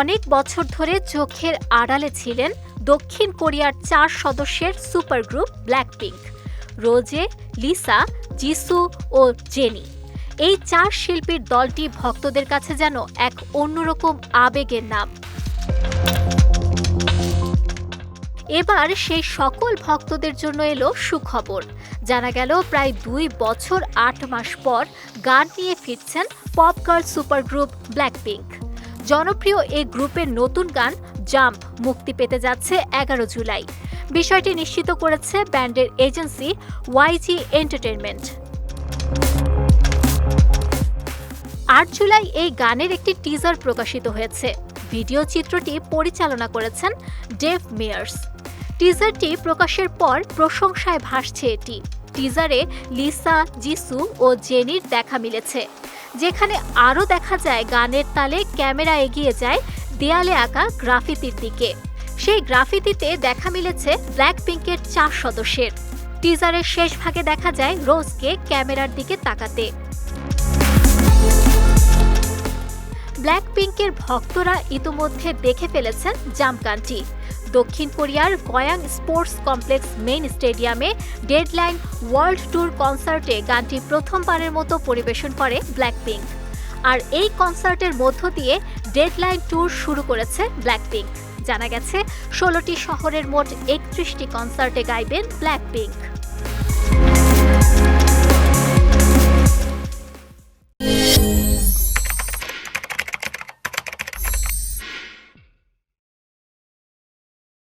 অনেক বছর ধরে চোখের আড়ালে ছিলেন দক্ষিণ কোরিয়ার চার সদস্যের super group Blackpink. Rosé, Lisa, Jisoo ও জেনি। এই চার শিল্পীর দলটি ভক্তদের কাছে যেন এক অন্যরকম আবেগের নাম। এবার সেই সকল ভক্তদের জন্য এলো সুখবর। জানা গেল প্রায় দুই বছর আট মাস পর গান নিয়ে ফিরছেন pop girl super group Blackpink. জনপ্রিয় এই গ্রুপের নতুন গান জাম্প মুক্তি পেতে যাচ্ছে এগারো জুলাই। বিষয়টি নিশ্চিত করেছে ব্যান্ডের এজেন্সি ওয়াইজি এন্টারটেনমেন্ট আট জুলাই এই গানের একটি টিজার প্রকাশিত হয়েছে। ভিডিও চিত্রটি পরিচালনা করেছেন ডেভ মেয়ার্স। টিজারটি প্রকাশের পর প্রশংসায় ভাসছে এটি। টিজারে লিসা, জিসু ও জেনির দেখা মিলেছে। যেখানে আরও দেখা যায় গানের তালে ক্যামেরা এগিয়ে যায় দেয়ালে আঁকা গ্রাফিতির দিকে। সেই গ্রাফিতিতে দেখা মিলেছে ব্ল্যাক পিঙ্কের চার সদস্যের। টিজারের শেষ ভাগে দেখা যায় রোজকে ক্যামেরার দিকে তাকাতে। ব্ল্যাক পিঙ্কের ভক্তরা ইতোমধ্যে দেখে ফেলেছেন জামকানটি। দক্ষিণ কোরিয়ার গয়াং স্পোর্টস কমপ্লেক্স মেইন স্টেডিয়ামে ডেডলাইন ওয়ার্ল্ড ট্যুর কনসার্টে গানটি প্রথমবারের মতো পরিবেশন করে ব্ল্যাকপিঙ্ক। আর এই কনসার্টের মধ্য দিয়ে ডেডলাইন ট্যুর শুরু করেছে ব্ল্যাকপিঙ্ক। জানা গেছে, ষোলোটি শহরের মোট একত্রিশটি কনসার্টে গাইবেন ব্ল্যাকপিঙ্ক।